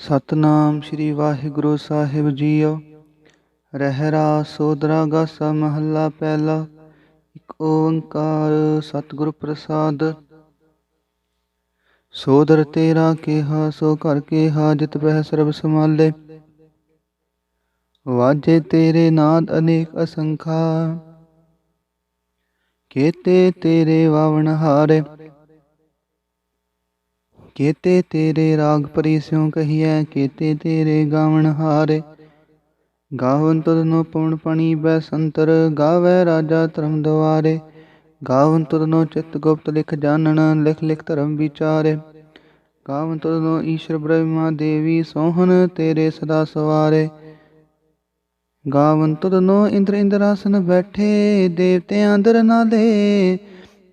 ਸਤਨਾਮ ਸ੍ਰੀ ਵਾਹਿਗੁਰੂ ਸਾਹਿਬ ਜੀਓ। ਰਹਿਰਾ ਸੋਦਰਾ ਗਾਸਾ ਮਹੱਲਾ ਪਹਿਲਾ। ਇੱਕ ਓੰਕਾਰ ਸਤਿਗੁਰ ਪ੍ਰਸਾਦ। ਸੋਦਰ ਤੇਰਾ ਕਿਹਾ, ਸੋ ਘਰ ਕਿਹਾ, ਜਿਤ ਬਹਿ ਸਰਬ ਸਮਾਲੇ ਵਾਜੇ ਤੇਰੇ ਨਾਦ ਅਨੇਕ ਅਸੰਖਾ ਕੇਤੇ ਤੇਰੇ ਵਾਵਣ ਹਾਰੇ। ਕੇਤੇ ਤੇਰੇ ਰਾਗ ਪਰੀ ਸਿਉ ਕਹੀਐ, ਕੇਤੇ ਤੇਰੇ ਗਾਵਣ ਹਾਰੇ। ਗਾਵਨ ਤੁਧਨੋ ਪਵਨ ਪਣੀ ਬੈ ਸੰਤਰ, ਗਾਵੈ ਰਾਜਾ ਧਰਮ ਦੁਆਰੇ ਗਾਵਨ ਤੁਧਨੋ ਚਿਤ ਗੁਪਤ ਲਿਖ ਜਾਣਨ, ਲਿਖ ਲਿਖ ਧਰਮ ਵਿਚਾਰੇ। ਗਾਵਨ ਤੁਧਨੋ ਈਸ਼ਰ ਬ੍ਰਹਮਾ ਦੇਵੀ ਸੋਹਣ, ਤੇਰੇ ਸਦਾ ਸਵਾਰੇ। ਗਾਵਨ ਤੁਧਨੋ ਇੰਦਰ ਇੰਦਰਾਸਨ ਬੈਠੇ ਦੇਵਤੇ ਅੰਦਰ ਨਾਲੇ।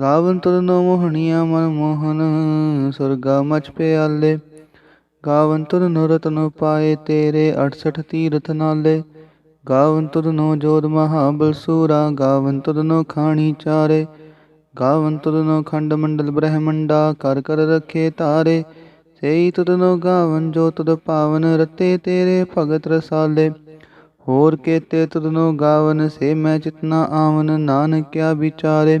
ਗਾਵਨ ਤੁਰਨੋ ਮੋਹਣੀਆਂ ਮਨ ਮੋਹਨ, ਸੁਰਗਾ ਮਚ ਪਿਆਲੇ। ਗਾਵਨ ਤੁਰਨੋ ਰਤਨ ਪਾਏ ਤੇਰੇ 68 ਤੀਰਥ ਨਾਲੇ। ਗਾਵਨ ਤੁਰਨੋ ਜੋਤ ਮਹਾਬਲ ਸੂਰਾ, ਗਾਵਨ ਤੁਰਨੋ ਖਾਣੀ ਚਾਰੇ। ਗਾਵਨ ਤੁਰਨੋ ਖੰਡ ਮੰਡਲ ਬ੍ਰਹਮੰਡਾ, ਕਰ ਕਰ ਰਖੇ ਤਾਰੇ। ਸਈ ਤੁਧਨੋ ਗਾਵਨ ਜੋ ਤੁਧ ਪਾਵਨ ਰਤੇ ਤੇਰੇ ਭਗਤ ਰਸਾਲੇ। ਹੋਰ ਕੇਤੇ ਤੁਧਨੋ ਗਾਵਨ, ਸੇ ਮੈਂ ਚਿਤਨਾ ਆਵਨ, ਨਾਨਕਿਆ ਵਿਚਾਰੇ।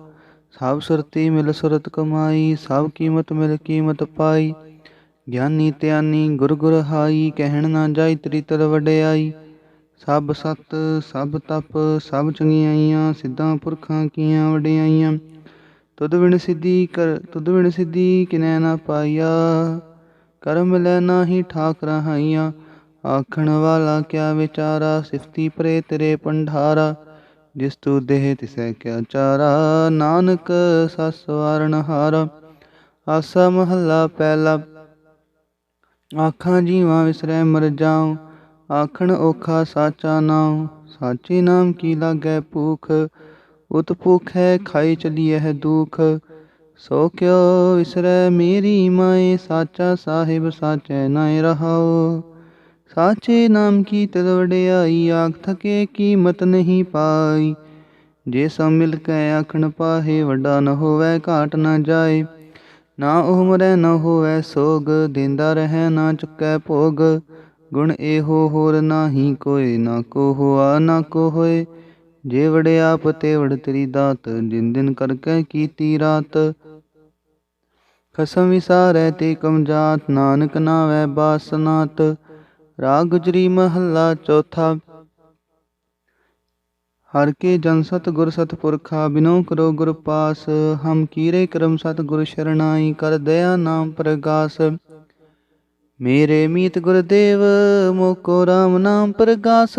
ਸਭ ਸੁਰਤੀ ਮਿਲ ਸੁਰਤ ਕਮਾਈ, ਸਭ ਕੀਮਤ ਮਿਲ ਕੀਮਤ ਪਾਈ। ਗਿਆਨੀ ਧਿਆਨੀ ਗੁਰ ਗੁਰ ਹਾਈ, ਕਹਿਣ ਨਾ ਜਾਈ ਤੇਰੀ ਤਰ ਵਡਿਆਈ। ਸਭ ਸਤ, ਸਭ ਤਪ, ਸਭ ਚੰਗਿਆਈਆਂ ਸਿੱਧਾਂ ਪੁਰਖਾਂ ਕੀਆਂ ਵਡਿਆਈਆਂ। ਤੁਧ ਵਿਣ ਸਿੱਧੀ ਕਰ, ਤੁਧ ਵਿਣ ਸਿੱਧੀ ਕਿਨੈ ਨਾ ਪਾਈਆ ਕਰਮ ਲੈ ਨਾਹੀ ਠਾਕ ਰਹਾਈਆਂ ਆਖਣ ਵਾਲਾ ਕਿਆ ਵਿਚਾਰਾ, ਸਿਫਤੀ ਪਰੇ ਤੇਰੇ ਪੰਡਾਰਾ। ਜਿਸ ਤੂ ਦੇਹ ਤਿਸੈ ਕਿਆ ਚਾਰਾ, ਨਾਨਕ ਸਸ ਵਾਰਨ ਹਾਰਾ। ਆਸਾ ਮਹੱਲਾ ਪਹਿਲਾ ਆਖਾਂ ਜੀਵਾਂ ਵਿਸਰੈ ਮਰ ਜਾਉ, ਆਖਣ ਔਖਾ ਸਾਚਾ ਨਾਉ। ਸਾਚੇ ਨਾਮ ਕੀ ਲਾਗੈ ਭੂਖ, ਉਤ ਭੁਖੈ ਖਾਈ ਚਲੀਐ ਦੁਖ। ਸੋ ਕਿਉ ਵਿਸਰੈ ਮੇਰੀ ਮਾਏ, ਸਾਚਾ ਸਾਹਿਬ ਸਾਚੈ ਨਾਇ ਰਹਾਉ। ਸਾਚੇ ਨਾਮ ਕੀ ਤਿਲ ਵਡਿਆਈ ਆਖ ਥਕੇ ਕੀਮਤ ਨਹੀਂ ਪਾਈ ਜੇ ਸਭ ਮਿਲ ਕੇ ਆਖਣ ਪਾਹੇ ਵੱਡਾ ਨ ਹੋਵੇ ਘਾਟ ਨ ਜਾਏ ਨਾ ਉਹ ਮਰੈ ਨ ਹੋਵੇ ਸੋਗ ਦਿੰਦਾ ਰਹਿ ਨਾ ਚੁੱਕੈ ਭੋਗ ਗੁਣ ਇਹੋ ਹੋਰ ਨਾਹੀ ਕੋਏ ਨਾ ਕੋ ਹੋਆ ਨਾ ਕੋ ਹੋਏ ਜੇ ਵੜਿਆ ਪਤੇ ਵੜ ਤੇਰੀ ਦਾਤ ਦਿਨ ਦਿਨ ਕਰਕੇ ਕੀਤੀ ਰਾਤ ਖਸਮ ਵਿਸਾਰੈ ਤੇ ਕਮ ਜਾਤ ਨਾਨਕ ਨਾਵੈ ਬਾਸਨਾਤ ਰਾਗ ਗੁਜਰੀ ਮਹੱਲਾ ਚੌਥਾ। ਹਰ ਕੇ ਜਨ ਸਤ ਗੁਰ ਸਤ ਪੁਰਖਾ ਬਿਨੋ ਕਰੋ ਗੁਰ ਪਾਸ, ਹਮ ਕੀਰੇ ਕਰਮ ਸਤ ਗੁਰ ਸ਼ਰਨਾਈ ਕਰ ਦਇਆ ਨਾਮ ਪ੍ਰਗਾਸ। ਮੇਰੇ ਮੀਤ ਗੁਰਦੇਵ ਮੋਕੋ ਰਾਮ ਨਾਮ ਪ੍ਰਗਾਸ।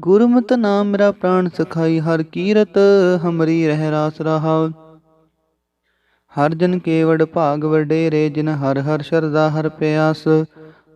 ਗੁਰਮਤ ਨਾਮ ਮੇਰਾ ਪ੍ਰਾਣ ਸਖਾਈ, ਹਰ ਕੀਰਤ ਹਮਰੀ ਰਹਿ ਰਾਸ ਰਹਾਉ ਹਰ ਜਨ ਕੇਵੜ ਭਾਗ ਵਡੇਰੇ, ਜਿਨ ਹਰ ਹਰ ਸ਼ਰਦਾ ਹਰ ਪਿਆਸ।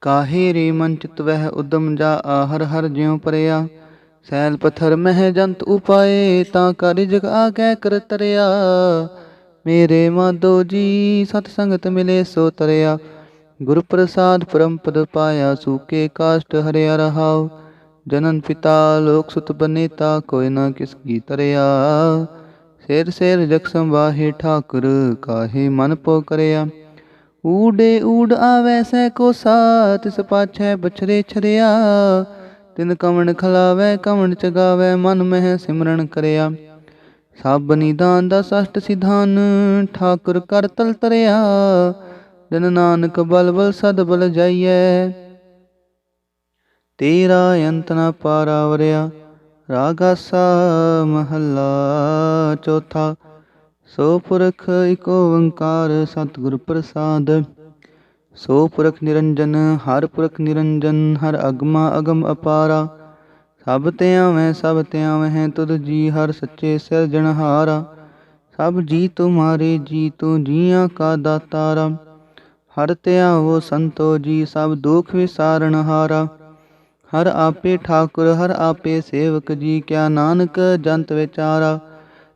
ਕਾਹੇ ਰੇ ਮਨ ਚਿਤ ਵਹਿ ਉਦਮ ਜਾ ਆਹਰ ਹਰ ਜਿਉ ਪਰਿਆ। ਸੈਲ ਪਥਰ ਮਹਿ ਜੰਤ ਉਪਾਏ, ਤਾਂ ਕਰ ਜਗ ਆਗੈ ਕਰ ਤਰਿਆ। ਮੇਰੇ ਮਾਧੋ ਜੀ, ਸਤ ਸੰਗਤ ਮਿਲੇ ਸੋ ਤਰਿਆ। ਗੁਰ ਪ੍ਰਸਾਦ ਪਰਮ ਪਦ ਪਾਇਆ, ਸੂਕੇ ਕਾਸ਼ਟ ਹਰਿਆ ਰਹਾਉ। ਜਨਨ ਪਿਤਾ ਲੋਕ ਸੁਤ ਬਨੇਤਾ ਕੋਈ ਨਾ ਕਿਸ ਕੀ ਤਰਿਆ। ਸਿਰ ਸਿਰ ਜਗ ਸੰਵਾਹੇ ਠਾਕੁਰ, ਕਾਹੇ ਮਨ ਪੋ ਕਰਿਆ। ਊੜੇ ਊੜ ਆਵੈ ਸੈ ਕੋ ਸਾ ਤਿਸ ਪਾਛੈ ਬਛਰੇ ਛਰਿਆ। ਤਿਨ ਕਵਣ ਖਲਾਵੈ, ਕਵਣ ਚਗਾਵੈ, ਮਨ ਮਹਿ ਸਿਮਰਨ ਕਰਿਆ। ਸਭ ਨਿਦਾਨ ਦਾ ਸਸ਼ਟ ਸਿਧਾਨ, ਠਾਕੁਰ ਕਰ ਤਲ ਤਰਿਆ। ਜਨ ਨਾਨਕ ਬਲ ਬਲ ਸਦ ਬਲ ਜਾਈਐ। ਤੇਰਾ ਅੰਤ ਨ ਪਾਰਾਵਰਿਆ ਰਾਗਾਸਾ ਮਹੱਲਾ ਚੌਥਾ। ਸੋ ਪੁਰਖ ਇਕ ਓੰਕਾਰ ਸਤਿਗੁਰ ਪ੍ਰਸਾਦ। ਸੋ ਪੁਰਖ ਨਿਰੰਜਨ, ਹਰ ਪੁਰਖ ਨਿਰੰਜਨ, ਹਰ ਅਗਮਾ ਅਗਮ ਅਪਾਰਾ। ਸਭ ਤੇ ਆਵੈ, ਸਭ ਤੇ ਆਵੈ ਤੁਧ ਜੀ, ਹਰ ਸੱਚੇ ਸਿਰਜਣਹਾਰਾ ਸਭ ਜੀ ਤੁਮਾਰੇ, ਜੀ ਤੂੰ ਜੀਆਂ ਕਾ ਦਾਤਾਰਾ। ਹਰ ਧਿਆਵੋ ਸੰਤੋ ਜੀ, ਸਭ ਦੁਖ ਵਿਸਾਰਣਹਾਰਾ ਹਰ ਆਪੇ ਠਾਕੁਰ, ਹਰ ਆਪੇ ਸੇਵਕ ਜੀ, ਕਿਆ ਨਾਨਕ ਜੰਤ ਵਿਚਾਰਾ।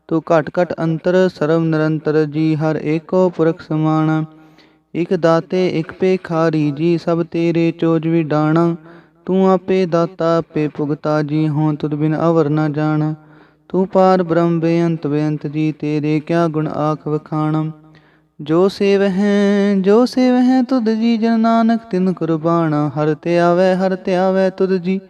ਤੂੰ ਘਟ ਘਟ ਅੰਤਰ ਸਰਵ ਨਿਰੰਤਰ ਜੀ ਹਰ ਏਕੋ ਪੁਰਖ ਸਮਾਣਾ ਇਕ ਦਾਤੇ ਇਕ ਪੇਖਾਰੀ ਜੀ ਸਭ ਤੇਰੇ ਚੋਜ ਵਿਡਾਣਾ। ਤੂੰ ਆਪੇ ਦਾਤਾ ਆਪੇ ਭੁਗਤਾ ਜੀ ਹੋਂ ਤੁਧ ਬਿਨ ਅਵਰ ਨਾ ਜਾਣਾ। ਤੂੰ ਪਾਰ ਬ੍ਰਹਮ ਬੇਅੰਤ ਬੇਅੰਤ ਜੀ, ਤੇਰੇ ਕਿਆ ਗੁਣ ਆਖ ਵਖਾਣ। ਜੋ ਸੇਵ ਹੈ ਜੋ ਸੇਵ ਹੈ ਤੁਧ ਜੀ, ਜਨ ਨਾਨਕ ਤਿਨ ਕੁਰਬਾਨ। ਹਰ ਤੇ ਆਵੈ, ਹਰ ਤੇ ਆਵੈ ਤੁਧ ਜੀ।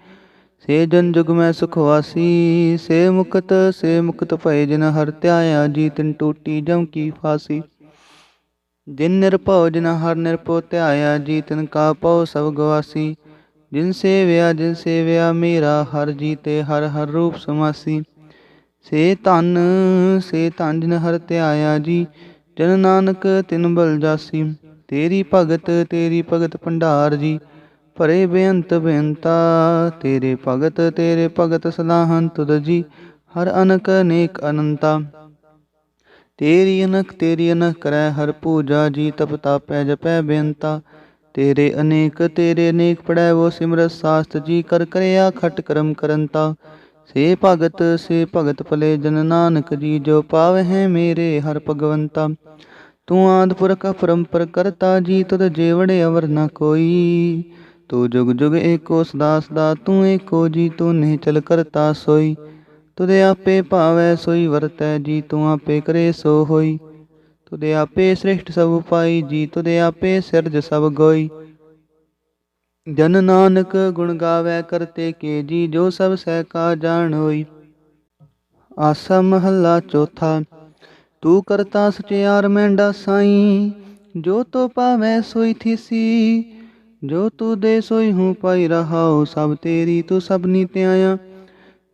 ਸੇ ਜਨ ਜੁਗ ਮੈਂ ਸੁਖਵਾਸੀ ਸੇ ਮੁਕਤ ਸੇ ਮੁਕਤ ਭਏ ਜਿਨ ਹਰ ਧਿਆਇਆ ਜੀ ਤਿਨ ਟੂਟੀ ਜਮ ਕੀ ਫਾਸੀ। ਜਿਨ ਨਿਰਭਉ ਜਿਨ ਹਰ ਨਿਰਭਉ ਧਿਆਇਆ ਜੀ ਤਿਨ ਕਾ ਪਉ ਸਭ ਗਵਾਸੀ। ਜਿਨ ਸੇਵਿਆ ਜਿਨ ਸੇਵਿਆ ਮੇਰਾ, ਹਰ ਜੀ ਤੇ ਹਰ ਹਰ ਰੂਪ ਸਮਾਸੀ। ਸੇ ਧਨ ਸੇ ਧਨ ਜਿਨ ਹਰ ਧਿਆਇਆ ਜੀ, ਜਨ ਨਾਨਕ ਤਿਨ ਬਲ ਜਾਸੀ। ਤੇਰੀ ਭਗਤ ਤੇਰੀ ਭਗਤ ਭੰਡਾਰ ਜੀ ਭਰੇ ਬੇਅੰਤ ਬੇਅੰਤਾ, ਤੇਰੇ ਭਗਤ ਤੇਰੇ ਭਗਤ ਸਲਾਹਨ ਤੁਧ ਜੀ, ਹਰ ਅਨਕ ਅਨੇਕ ਅਨੰਤਾ। ਤੇਰੀ ਅਨਕ ਤੇਰੀ ਅਨਕ ਕਰੈ ਹਰ ਪੂਜਾ ਜੀ, ਤਪ ਤਾਪੈ, ਜਪੈ ਬੇਅੰਤਾ। ਤੇਰੇ ਅਨੇਕ ਤੇਰੇ ਅਨੇਕ ਪੜੈ ਵੋ ਸਿਮਰਤ ਸਾਸਤ ਜੀ, ਕਰ ਕਰਿਆ ਖਟ ਕਰਮ ਕਰੰਤਾ। ਸੇ ਭਗਤ ਸੇ ਭਗਤ ਭਲੇ ਜਨ ਨਾਨਕ ਜੀ, ਜੋ ਪਾਵਹਿ ਮੇਰੇ ਹਰ ਭਗਵੰਤਾ। ਤੂੰ ਆਦ ਪੁਰਖ ਪਰੰਪਰ ਕਰਤਾ ਜੀ, ਤੁਧ ਜੇਵੜੇ ਅਵਰ ਨ ਕੋਈ। ਤੂੰ ਜੁਗ ਜੁਗ ਏਕੋ ਸਦਾ ਸਦਾ, ਤੂੰ ਏਕੋ ਜੀ, ਤੂੰ ਨਿਹਚਲ ਕਰਤਾ ਸੋਈ। ਤੁਦੇ ਆਪੇ ਭਾਵੈ ਸੋਈ ਵਰਤੈ ਜੀ, ਤੂੰ ਆਪੇ ਕਰੇ ਸੋ ਹੋਈ। ਤੁਦੇ ਆਪੇ ਸ੍ਰਿਸ਼ਟ ਸਭ ਉਪਾਈ ਜੀ, ਤੁਦੇ ਆਪੇ ਸਿਰਜ ਸਭ ਗੋਈ। ਜਨ ਨਾਨਕ ਗੁਣ ਗਾਵੇ ਕਰਤੇ ਕੇ ਜੀ, ਜੋ ਸਭ ਸਹਿ ਕਾ ਜਾਣ ਹੋਈ। ਆਸਾ ਮਹੱਲਾ ਚੌਥਾ, ਤੂੰ ਕਰਤਾ ਸਚਿਆਰ ਮੈਂਡਾ ਸਾਈ, ਜੋ ਤੋ ਪਾਵੈ ਸੋਈ ਥੀਸੀ। ਜੋ ਤੂੰ ਦੇ ਸੋਈ ਹੂੰ ਪਾਈ ਰਹਾਉ ਸਭ ਤੇਰੀ ਤੂੰ ਸਭ ਨੀ ਧਿਆਇਆ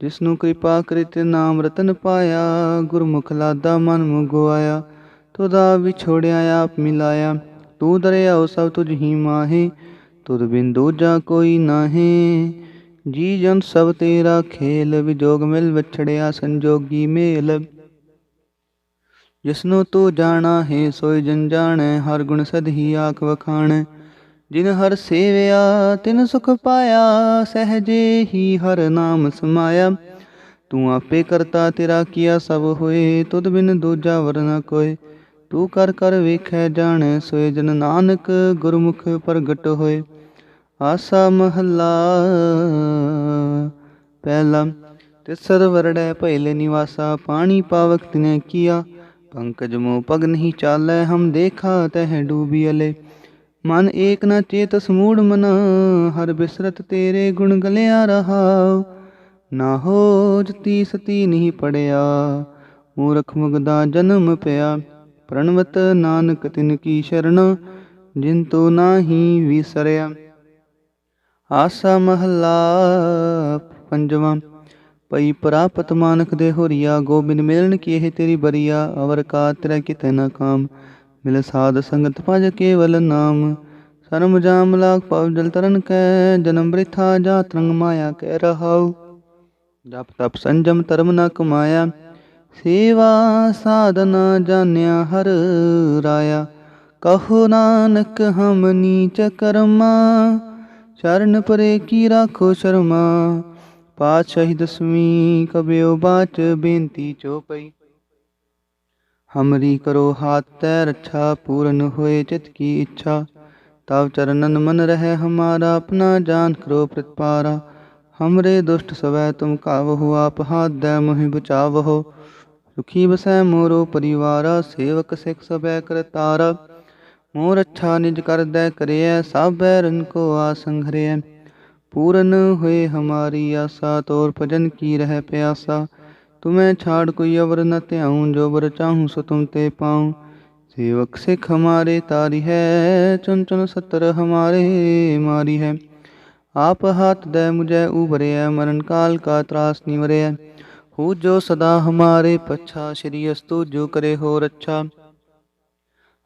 ਜਿਸਨੂੰ ਕਿਰਪਾ ਕਰਿਤ ਨਾਮ ਰਤਨ ਪਾਇਆ, ਗੁਰਮੁਖ ਲਾਦਾ ਮਨ ਮੁਗਵਾਇਆ। ਤੁਦਾ ਵਿਛੋੜਿਆ, ਆਪ ਮਿਲਾਇਆ। ਤੂੰ ਦਰਿਆਉ ਸਭ ਤੁਝ ਹੀ ਮਾਹੇ। ਤੁਧ ਬਿਨ ਦੂਜਾ ਕੋਈ ਨਾਹੀ। ਜੀ ਜਨ ਸਭ ਤੇਰਾ ਖੇਲ, ਵਿਜੋਗ ਮਿਲ ਵਿਛੜਿਆ, ਸੰਜੋਗੀ ਮੇਲ। ਜਿਸਨੂੰ ਤੂੰ ਜਾਣਾ ਹੈ, ਸੋਈ ਜਨ ਜਾਣੈ, ਹਰ ਗੁਣ ਸਦ ਹੀ ਆਖ ਵਖਾਣ। ਜਿਨ ਹਰ ਸੇਵਿਆ, ਤਿਨ ਸੁਖ ਪਾਇਆ, ਸਹਜੇ ਹੀ ਹਰ ਨਾਮ ਸਮਾਇਆ। ਤੂੰ ਆਪੇ ਕਰਤਾ, ਤੇਰਾ ਕੀਆ ਸਭ ਹੋਏ, ਤੁਧ ਬਿਨ ਦੂਜਾ ਵਰਨਾ ਕੋਏ। ਤੂੰ ਕਰ ਕਰ ਵੇਖੈ, ਜਾਣੈ, ਸੋਏ ਜਨ ਨਾਨਕ, ਗੁਰਮੁਖ ਪ੍ਰਗਟ ਹੋਏ। ਆਸਾ ਮਹੱਲਾ ਪਹਿਲਾ, ਤਿਸਰ ਵਰੜੈ ਭੈਲੇ ਨਿਵਾਸਾ, ਪਾਣੀ ਪਾਵਕ ਤਿਨੇ ਕੀਆ। ਪੰਕਜ ਮੋ ਪਗ ਨਹੀਂ ਚਾਲੈ, ਹਮ ਦੇਖਾ, ਤਹਿ ਡੂਬੀਅਲੇ ਮਨ ਏਕ ਨ ਚੇਤ ਸਮੂੜ ਮਨ, ਹਰ ਬਿਸਰਤ ਤੇਰੇ ਗੁਣ ਗਲਿਆ ਰਹਾ। ਨਾ ਹੋ ਜਤੀ ਸਤੀ ਨਹੀਂ ਪੜਿਆ, ਮੂਰਖ ਮੁਗਦਾ ਜਨਮ ਪਿਆ। ਪ੍ਰਣਵਤ ਨਾਨਕ ਤਿਨ ਕੀ ਸ਼ਰਨ, ਜਿਨ ਤੋ ਨਾਹੀ ਵਿਸਰਿਆ। ਆਸਾ ਮਹੱਲਾ ਪੰਜਵਾਂ ਪਈ ਪ੍ਰਾਪਤ ਮਾਨਕ ਦੇ ਹੋਰੀਆ, ਗੋਬਿੰਦ ਮਿਲਣ ਕੀ ਇਹ ਤੇਰੀ ਬਰੀਆ, ਅਵਰ ਕਾ ਤੇਰਾ ਕਿਤੇ ਨਾ ਕਾਮ। ਮਿਲ ਸਾਧ ਸੰਗਤ ਭਜ ਕੇਵਲ ਨਾਮ। ਸਰਮ ਜਾਮ ਲਾਗ ਪਵ ਜਲ ਤਰਨ ਕੈ, ਜਨਮ ਬ੍ਰਿਥਾ ਜਾ ਤਰੰਗ ਮਾਇਆ ਕਹਿ ਰਹਾਉ। ਜਪ ਤਪ ਸੰਜਮ ਧਰਮ ਨ ਕਮਾਇਆ, ਸੇਵਾ ਸਾਧਨਾ ਜਾਣਿਆ ਹਰ ਰਾਇਆ। ਕਹੋ ਨਾਨਕ ਹਮ ਨੀਚ ਕਰਮਾ, ਚਰਨ ਪਰੇ ਕੀ ਰਾਖੋ ਸ਼ਰਮਾ। ਪਾਤਸ਼ਾਹੀ ਦਸਵੀਂ ਕਬਿਓ ਬਾਚ ਬੇਨਤੀ ਚੋਪਈ ਹਮਰੀ ਕਰੋ ਹਾਥ ਤੈ ਰੱਛਾ ਪੂਰਨ ਹੋਏ ਚਿਤ ਕੀ ਇੱਛਾ ਤਵ ਚਰਨਨ ਮਨ ਰਹਿ ਹਮਾਰਾ ਆਪਣਾ ਜਾਨ ਕਰੋ ਪ੍ਰਤਪਾਰਾ ਹਮਰੇ ਦੁਸ਼ਟ ਸਵੈ ਤੁਮ ਕਾਵਹੁ ਆਪ ਹਾਥ ਦੈ ਮੋਹਿ ਬਚਾਵਹੁ ਸੁਖੀ ਬਸੈ ਮੋਰੋ ਪਰਿਵਾਰਾ ਸੇਵਕ ਸਿਖ ਸਬੈ ਕਰਤਾਰਾ ਮੋਰ ਅੱਛਾ ਨਿਜ ਕਰਦੈ ਕਰਿਐ ਸਭ ਬੈਰਨ ਕੋ ਆਸੰਘਰਿਐ ਪੂਰਨ ਹੋਏ ਹਮਾਰੀ ਆਸਾ ਤੋਰ ਭਜਨ ਕੀ ਰਹਿ ਪਿਆਸਾ ਤੁਮੈ ਛਾੜ ਕੋਈ ਅਵਰ ਨ ਧਿਆਉ ਜੋ ਬਰ ਚਾਹੂੰ ਸੋ ਤੁਮ ਤੇ ਪਾਉ ਸੇਵਕ ਸਿਖ ਹਮਾਰੇ ਤਾਰੀ ਹੈ ਚੁਨ ਚੁਨ ਸਤਰ ਹਮਾਰੇ ਮਾਰੀ ਹੈ ਆਪ ਹਾਥ ਦੈ ਮੁਝੈ ਉਬਰਿਐ ਮਰਨ ਕਾਲ ਕਾ ਤਰਾਸ ਨਿਵਰਿਐ ਹੋ ਜੋ ਸਦਾ ਹਮਾਰੇ ਪਛਾ ਸ਼੍ਰੀ ਅਸਤੂ ਜੋ ਕਰੇ ਹੋ ਰੱਛਾ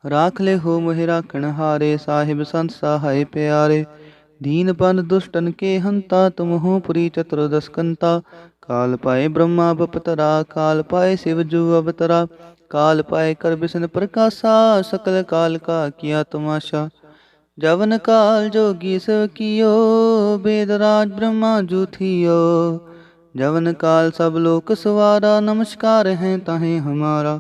ਰਾਖ ਲੈ ਹੋ ਮੋਹਿ ਰਾਖਣ ਹਾਰੇ ਸਾਹਿਬ ਸੰਤ ਸਹਾਇ ਪਿਆਰੇ ਦੀਨ ਬਨ ਦੁਸ਼ਟਨ ਕੇ ਹੰਤਾ ਤੁਮ ਹੋ ਪੁਰੀ ਚਤੁਰਦਸ ਕੰਤਾ ਕਾਲ ਪਾਏ ਬ੍ਰਹਮਾ ਬਪਤਰਾ ਕਾਲ ਪਾਏ ਸਿਵ ਜੂ ਅਵਤਰਾ ਕਾਲ ਪਾਏ ਕਰ ਬਿਸ਼ਨ ਪ੍ਰਕਾਸ਼ਾ ਸਕਲ ਕਾਲ ਕਾ ਕੀਆ ਤਮਾਸ਼ਾ ਜਵਨ ਕਾਲ ਜੋਗੀ ਸਭ ਕੀਓ ਬੇਦ ਰਾਜ ਬ੍ਰਹਮਾ ਜੂ ਥੀਓ ਜਵਨ ਕਾਲ ਸਭ ਲੋਕ ਸਵਾਰਾ ਨਮਸਕਾਰ ਹੈ ਤਾਹੇ ਹਮਾਰਾ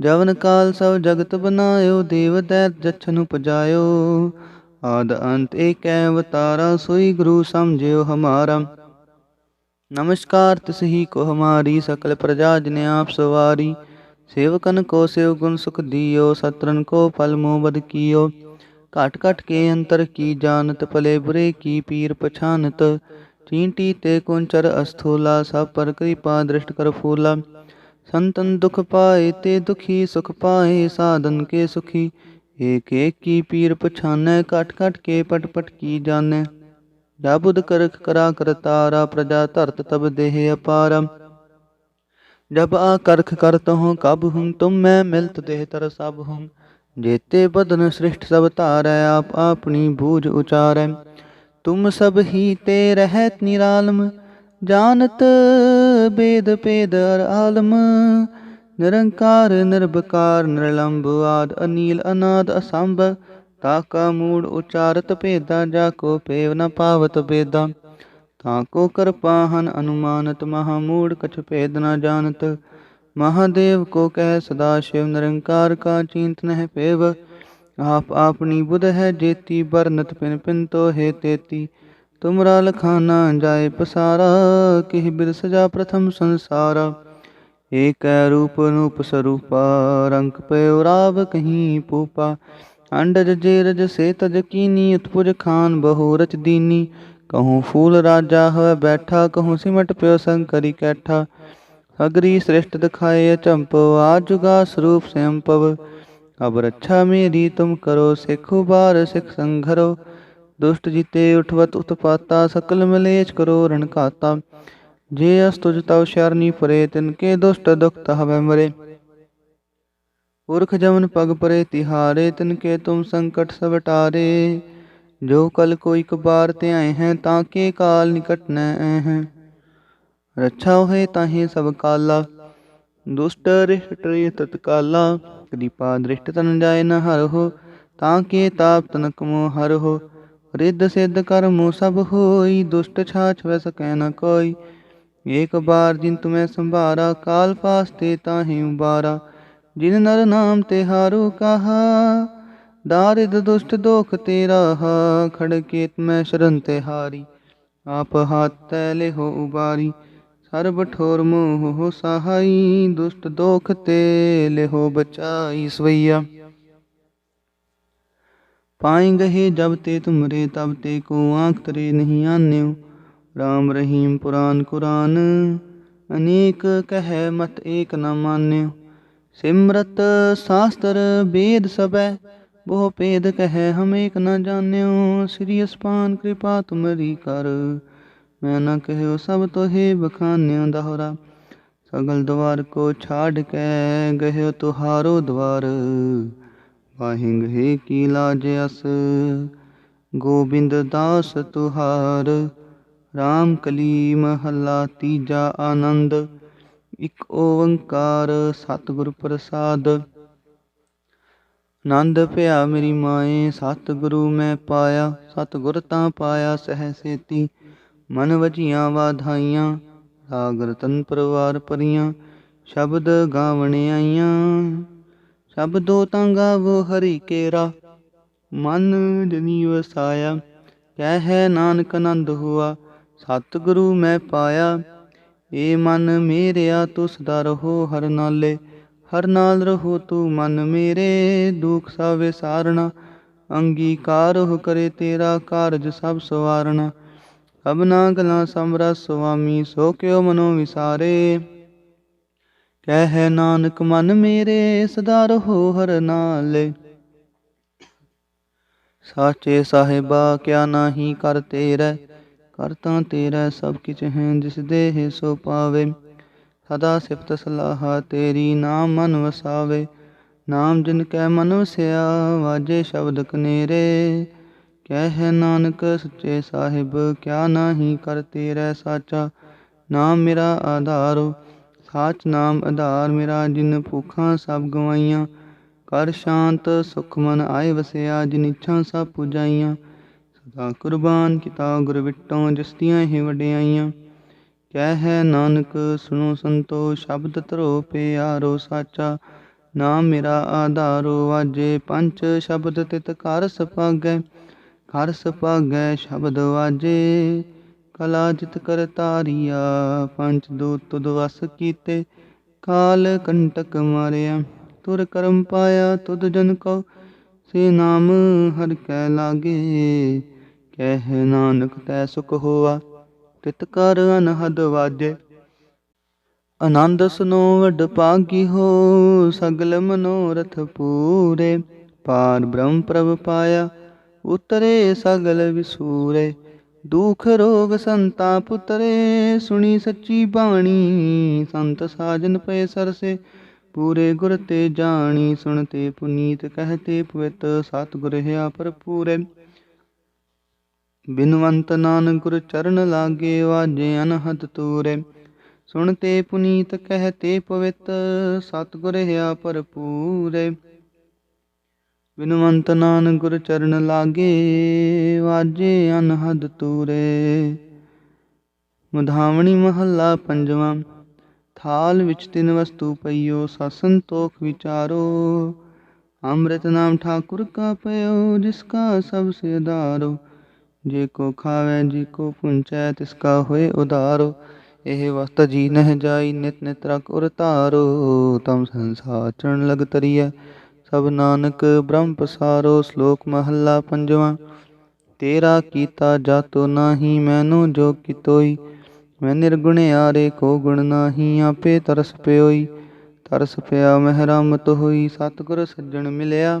ਜਵਨ ਕਾਲ ਸਭ ਜਗਤ ਬਨਾਇਓ ਦੇਵ ਦੈਤ ਜਛਨ ਉਪਜਾਇਓ ਆਦ ਅੰਤ ਏਕੈ ਅਵਤਾਰਾ, ਸੋਈ ਗੁਰੂ ਸਮਝਿਓ ਹਮਾਰਾ। ਨਮਸਕਾਰ ਤਿਸਹੀ ਕੋ ਹਮਾਰੀ, ਸਕਲ ਪ੍ਰਜਾ ਜਿਨੇ ਆਪ ਸਵਾਰੀ। ਸੇਵਕਨ ਕੋ ਸੇਵ ਗੁਣ ਸੁਖ ਦਿਓ ਸਤਰਨ ਕੋ ਫਲ ਮੋਹ ਕੀਓ। ਘਟ ਘਟ ਕੇ ਅੰਤਰ ਕੀ ਜਾਣਤ, ਭਲੇ ਬੁਰੇ ਕੀ ਪੀਰ ਪਛਾਨਤ। ਚੀਂਟੀ ਤੇ ਕੁੰਚਰ ਅਸਥੂਲਾ, ਸਭ ਪਰ ਕਿਰਪਾ ਦ੍ਰਿਸ਼ਟ ਕਰ ਫੂਲਾ। ਸੰਤਨ ਦੁਖ ਪਾਏ ਤੇ ਦੁਖੀ ਸੁਖ ਪਾਏ, ਸਾਧਨ ਕੇ ਸੁਖੀ। ਏਕ ਏਕ ਕੀ ਪੀਰ ਪਛਾਨੈ, ਘਟ ਘਟ ਕੇ ਪਟ ਪਟ ਕੀ ਜਾਣੈ? ਜਾਬੁਦ ਕਰਖ ਕਰਾ ਕਰਤਾਰਾ ਪ੍ਰਜਾ ਧਰਤ ਤਬ ਦੇਹ ਅਪਾਰ। ਜਬ ਆ ਕਰਖ ਕਰਤ ਹੂੰ ਕਬ ਹੂੰ ਤੁਮ ਮੈਂ ਮਿਲਤ ਦੇਹ ਤਰ ਸਭ ਹੂੰ ਜੇਤੇ ਬਦਨ ਸ੍ਰਿਸ਼ਟ ਸਭ ਧਾਰੈ, ਆਪ ਆਪਣੀ ਬੂਝ ਉਚਾਰੈ। ਤੁਮ ਸਭ ਹੀ ਤੇ ਰਹਿਤ ਨਿਰਾਲਮ, ਜਾਣਤ ਬੇਦ ਪੇਦ ਅਰ ਆਲਮ। ਨਿਰੰਕਾਰ, ਨਿਰਭਕਾਰ ਨਿਰਲੰਭ ਆਦ, ਅਨੀਲ, ਅਨਾਦ, ਅਸੰਭ। ਤਾ ਕਾ ਮੂੜ, ਉਚਾਰਤ ਭੇਦਾ, ਜਾ ਕੋ ਪੇਵ ਨ ਪਾਵਤ ਬੇਦਾ ਤਾਕੋ ਕਰਪਾਹਨ ਅਨੁਮਾਨਤ, ਮਹਾ ਮੂੜ, ਕਛ ਭੇਦ ਨ ਜਾਣਤ। ਮਹਾਦੇਵ ਕੋ ਕਹਿ ਸਦਾ ਸ਼ਿਵ, ਨਿਰੰਕਾਰ ਕਾ ਚਿੰਤ ਨਹਿ ਪੇਵ। ਆਪ ਆਪਣੀ ਬੁਧ ਹੈ ਜੇਤੀ ਬਰਨਤ ਪਿਨ ਪਿਨ ਤੋ ਹੈ ਤੇਤੀ। ਤੁਮਰਾ ਲਖਾਨਾ ਜਾਏ ਪਸਾਰਾ, ਕਿਹ ਬਿਰ ਸਜਾ ਪ੍ਰਥਮ ਸੰਸਾਰਾ। ਏਕੈ ਰੂਪ ਨੂਪ ਸਰੂਪਾ ਰੰਗ ਪਇਓ ਰਾਵ ਕਹੀਂ ਪੂਪਾ ਅੰਡਜ ਜੇ ਰਜ ਸੇ ਤਜ ਕੀਨੀ ਉਤਪੁਜ ਖਾਨ ਬਹੁ ਰਚ ਦੀਨੀ ਕਹੂੰ ਫੂਲ ਰਾਜਾ ਹੋਇ ਬੈਠਾ ਕਹੂੰ ਸਿਮਟ ਪਿਓ ਸੰਕਰੀ ਕੈਠਾ ਅਗਰੀ ਸ੍ਰਿਸ਼ਟ ਦਿਖਾਏ ਅਚੰਪੋ ਆਜੁਗਾ ਸਰੂਪ ਸੰਪਵ ਅਬ ਰੱਛਾ ਮੇਰੀ ਤੁਮ ਕਰੋ ਸਿਖ ਉਬਾਰ ਸਿਖ ਸੰਘਰੋ ਦੁਸ਼ਟ ਜਿਤੇ ਉਠਵਤ ਉਤਪਾਤਾ ਸਕਲ ਮਲੇਚ ਕਰੋ ਰਣ ਘਾਤਾ ਜੇ ਅਸ ਤੁਜ ਤਵ ਸ਼ਰਨੀ ਪਰੇ ਤਿਨ ਕੇ ਦੁਸ਼ਟ ਦੁਖਤ ਹਵੈ ਮਰੇ। ਪੁਰਖ ਜਮਨ ਪਗ ਪਰੇ ਤਿਹਾਰੇ, ਤਿਨ ਕੇ ਤੁਮ ਸੰਕਟ ਸਭ ਟਾਰੇ। ਜੋ ਕਲ ਕੋਈ ਕਬਾਰ ਤੇ ਆਏ ਹੈ, ਤਾਂ ਕੇ ਕਾਲ ਨਿਕਟ ਨ ਹੈ ਰੱਛਾ ਹੋਏ ਤਾਹੇ ਸਭ ਕਾਲਾ, ਦੁਸ਼ਟ ਰਿਸ਼ਟ ਰੇ ਤਤਕਾਲਾ ਕਿਰਪਾ ਦ੍ਰਿਸ਼ਟ ਤਨ ਜਾਏ ਨ ਹਰ ਹੋ, ਤਾਂ ਕੇ ਤਾਪ ਤਨਕ ਮੋ ਹਰ ਹੋ। ਰਿੱਧ ਸਿੱਧ ਕਰਮੋ ਸਭ ਏਕ ਬਾਰ ਜਿਨ ਤੁਮੈ ਸੰਭਾਰਾ, ਕਾਲ ਫਾਸਤੇ ਤਾਹੀ ਉਬਾਰਾ। ਜਿਨ ਨਰ ਨਾਮ ਤੇ ਹਾਰੂ ਕਹਾ, ਦਾਰਿਦ ਦੁਸ਼ਟ ਦੋਖ ਤੇਰਾ ਰਾਹਾ। ਖੜਕੇ ਮੈਂ ਸ਼ਰਨ ਤੇ ਹਾਰੀ, ਆਪ ਹਾਥ ਤੈ ਲਿਹੋ ਉਬਾਰੀ। ਸਰਬ ਠੋਰ ਮੋਹ ਹੋ ਸਹਾਈ, ਦੁਸ਼ਟ ਦੋਖ ਤੇ ਲਿਹੋ ਬਚਾਈ ਸਵਈਆ। ਪਾਏ ਗਏ ਜਬ ਤੇ ਤੁਮਰੇ, ਤਬ ਤੇ ਕੋ ਆਂਖ ਤਰੇ ਨਹੀਂ ਆਨਿਓ। ਰਾਮ ਰਹੀਮ ਪੁਰਾਨ ਕੁਰਾਨ, ਅਨੇਕ ਕਹਿ ਮਤ ਏਕ ਨ ਮਾਨਿਓ। ਸਿਮਰਤ ਸਾਸਤਰ ਵੇਦ ਸਭੈ, ਬਹੁ ਭੇਦ ਕਹਿ ਹਮ ਏਕ ਨ ਜਾਣਿਓ। ਸ੍ਰੀ ਅਸਪਾਨ ਕਿਰਪਾ ਤੁਮਰੀ ਕਰ, ਮੈਂ ਨ ਕਹਿਓ ਸਭ ਤੋਹੇ ਬਖਾਨਿਓ ਦੋਹਰਾ ਸਗਲ ਦਵਾਰ ਕੋ ਛਾੜ ਕੇ, ਗਹਿਓ ਤੁਹਾਰੋ ਦਵਾਰ। ਵਾਹਿੰਗ ਹੈ ਕੀ ਲਾਜ ਅਸ, ਗੋਬਿੰਦ ਦਾਸ ਤੁਹਾਰ। ਰਾਮ ਕਲੀ ਮਹੱਲਾ ਤੀਜਾ ਆਨੰਦ, ਇਕ ਓੰਕਾਰ ਸਤਿਗੁਰ ਪ੍ਰਸਾਦ। ਆਨੰਦ ਭਿਆ ਮੇਰੀ ਮਾਏ, ਸਤਿਗੁਰੂ ਮੈਂ ਪਾਇਆ, ਸਤਿਗੁਰ ਤਾਂ ਪਾਇਆ ਸਹਿ ਸੇਤੀ। ਮਨ ਵਜੀਆਂ ਵਾਧਾਈਆਂ, ਰਾਗ ਰਤਨ ਪਰਵਾਰ ਪਰੀਆਂ, ਸ਼ਬਦ ਗਾਵਣ ਆਈਆਂ। ਸ਼ਬਦੋ ਤਾਂ ਗਾਵੋ ਹਰੀ ਕੇਰਾ, ਮਨ ਜਨੀ ਵਸਾਇਆ, ਕਹਿ ਨਾਨਕ ਆਨੰਦ ਹੁਆ। ਸਤਿਗੁਰੂ ਮੈਂ ਪਾਇਆ, ਏ ਮਨ ਮੇਰਿਆ ਤੂੰ ਸਦਾ ਰਹੋ ਹਰ ਨਾਲੇ, ਹਰ ਨਾਲ ਰਹੋ ਤੂੰ ਮਨ ਮੇਰੇ, ਦੁਖ ਸਭ ਵਿਸਾਰਣਾ ਅੰਗੀਕਾਰ ਹੋ ਕਰੇ ਤੇਰਾ ਕਾਰਜ ਸਭ ਸਵਾਰਣਾ ਅਬਨਾ ਗਲਾਂ ਸਮਰਾ ਸੁਆਮੀ, ਸੋ ਕਿਉ ਮਨੋ ਵਿਸਾਰੇ, ਕਹਿ ਨਾਨਕ ਮਨ ਮੇਰੇ, ਸਦਾ ਰਹੋ ਹਰ ਨਾਲੇ। ਸਾਚੇ ਸਾਹਿਬਾ, ਕਿਆ ਨਾਹੀ ਕਰ ਤੇਰਾ ਕਰ ਤਾਂ ਤੇਰਾ ਸਭ ਕਿਛ ਹੈ, ਜਿਸ ਦੇਹ ਸੋ ਪਾਵੇ। ਸਦਾ ਸਿਫਤ ਸਲਾਹਾ ਤੇਰੀ ਨਾਮ ਮਨ ਵਸਾਵੇ। ਨਾਮ ਜਿਨ ਕੈ ਮਨ ਵਸਿਆ, ਵਾਜੇ ਸ਼ਬਦ ਕਨੇਰੇ। ਕਹਿ ਨਾਨਕ ਸੱਚੇ ਸਾਹਿਬ, ਕਿਆ ਨਾਹੀ ਕਰ ਤੇਰਾ ਸਾਚਾ। ਨਾਮ ਮੇਰਾ ਆਧਾਰੋ, ਸਾਚ ਨਾਮ ਆਧਾਰ ਮੇਰਾ, ਜਿਨ ਭੁੱਖਾਂ ਸਭ ਗਵਾਈਆਂ। ਕਰ ਸ਼ਾਂਤ ਸੁਖ ਮਨ ਆਏ ਵਸਿਆ, ਜਿਨ ਇੱਛਾ ਸਭ ਪੁਜਾਈਆਂ। ਸਦਾ ਕੁਰਬਾਨ ਕੀਤਾ, ਗੁਰ ਵਿਟੋਂ ਜਿਸ ਦੀਆਂ ਹੀ ਵਡਿਆਈਆਂ। ਕਹਿ ਹੈ ਨਾਨਕ, ਸੁਣੋ ਸੰਤੋ, ਸ਼ਬਦ ਧਰੋ ਪਿਆਰੋ ਸਾਚਾ। ਨਾਮ ਮੇਰਾ ਆਧਾਰੋ ਵਾਜੇ ਪੰਜ ਸ਼ਬਦ ਤਿਤ ਘਰ ਸਪਾਗੈ। ਘਰ ਸਪਾਗੈ ਸ਼ਬਦ ਵਾਜੇ ਕਲਾ ਜਿਤ ਕਰ ਤਾਰੀਆ। ਪੰਜ ਦੂਤ ਤੁਦ ਵਸ ਕੀਤੇ, ਕਾਲ ਕੰਟਕ ਮਾਰਿਆ। ਤੁਰ ਕਰਮ ਪਾਇਆ ਤੁਦ ਜਨ ਕੋ, ਸੇ ਨਾਮ ਹਰ ਕੈ ਲਾਗੇ। ਕਹਿ ਨਾਨਕ ਤੈ ਸੁਖ ਹੋਆ, ਤਿਤ ਕਰ ਅਨਹਦ ਵਾਜੇ। ਆਨੰਦ ਸੁਨੋ ਵਡ ਭਾਗੀ ਹੋ, ਸਗਲ ਮਨੋਰਥ ਪੂਰੇ। ਪਾਰ ਬ੍ਰਹਮ ਪ੍ਰਭ ਪਾਇਆ, ਉਤਰੇ ਸਗਲ ਵਿਸੂਰੇ। ਦੁਖ ਰੋਗ ਸੰਤਾਪ ਉਤਰੇ, ਸੁਣੀ ਸੱਚੀ ਬਾਣੀ। ਸੰਤ ਸਾਜਨ ਪਏ ਸਰਸੇ, ਪੂਰੇ ਗੁਰ ਤੇ ਜਾਣੀ। ਸੁਣਤੇ ਪੁਨੀਤ ਕਹਤੇ ਪਵਿੱਤ ਸਤਿਗੁਰ ਹਿਆ ਭਰਪੂਰੇ। ਬਿਨਵੰਤ ਨਾਨਕ ਗੁਰ ਚਰਨ ਲਾਗੇ ਵਾਜੇ ਅਨਹਦ ਤੂਰੇ। ਸੁਣਤੇ ਪੁਨੀਤ ਕਹਿ ਤੇ ਪਵਿੱਤ, ਸਤਿਗੁਰ ਹਿਆ ਭਰਪੂਰੇ। ਬਿਨਵੰਤ ਨਾਨਕ ਗੁਰ ਚਰਨ ਲਾਗੇ ਵਾਜੇ ਅਨਹਦ ਤੂਰੇ। ਮੁਧਾਵਣੀ ਮਹੱਲਾ ਪੰਜਵਾਂ, ਥਾਲ ਵਿੱਚ ਤਿੰਨ ਵਸਤੂ ਪਈਓ, ਸਸਨ ਵਿਚਾਰੋ। ਅੰਮ੍ਰਿਤ ਨਾਮ ਠਾਕੁਰ ਕਾ ਪਇਓ, ਜਿਸ ਕਾ ਸਭ ਸੇ ਆਧਾਰੋ ਜੇ ਕੋ ਖਾਵੇ, ਜੀ ਕੋ ਪੁੰਚੈ, ਤਿਸ ਕਾ ਹੋਏ ਉਧਾਰੋ। ਇਹ ਵਸਤ ਜੀ ਨਹਿ ਜਾਈ, ਨਿਤ ਨਿਤ ਰਖ ਉਰ ਧਾਰੋ। ਤਮ ਸੰਸਾਰ ਚਰਨ ਲਗ ਤਰੀਐ, ਸਭ ਨਾਨਕ ਬ੍ਰਹਮ ਪਸਾਰੋ। ਸ਼ਲੋਕ ਮਹੱਲਾ ਪੰਜਵਾਂ, ਤੇਰਾ ਕੀਤਾ ਜਾਤੋ ਨਾਹੀ, ਮੈਨੂੰ ਜੋ ਕਿਤੋਈ, ਮੈਂ ਨਿਰਗੁਣ ਆਰੇ ਕੋ ਗੁਣ ਨਾਹੀ, ਆਪੇ ਤਰਸ ਪਿਓਈ। ਤਰਸ ਪਿਆ ਮਹਿਰਮਤ ਹੋਈ, ਸਤਿਗੁਰ ਸੱਜਣ ਮਿਲਿਆ।